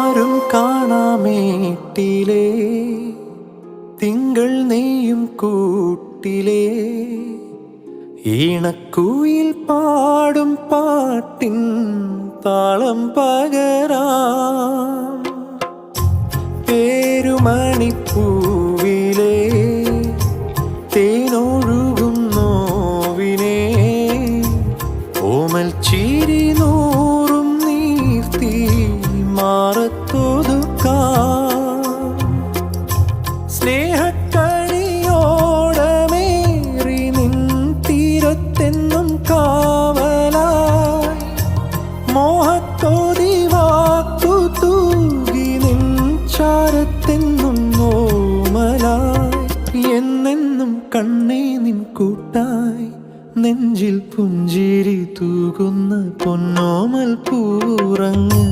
ആരും കാണാമേട്ടിലേ തിങ്കൾ നെയ്യും കൂട്ടിലേ. ഈണക്കൂയിൽ പാടും പാട്ടിൻ താളം പകരാ. പേരുമണിപ്പൂവിലേ. തേനൊഴുകും ഓമൽ ചിരി നോ നിൻ നിൻ എന്നെന്നും കണ്ണേ നിൻ കൂട്ടായി. നെഞ്ചിൽ പുഞ്ചിരി തൂകുന്ന പൊന്നോമൽ പൂറങ്ങ്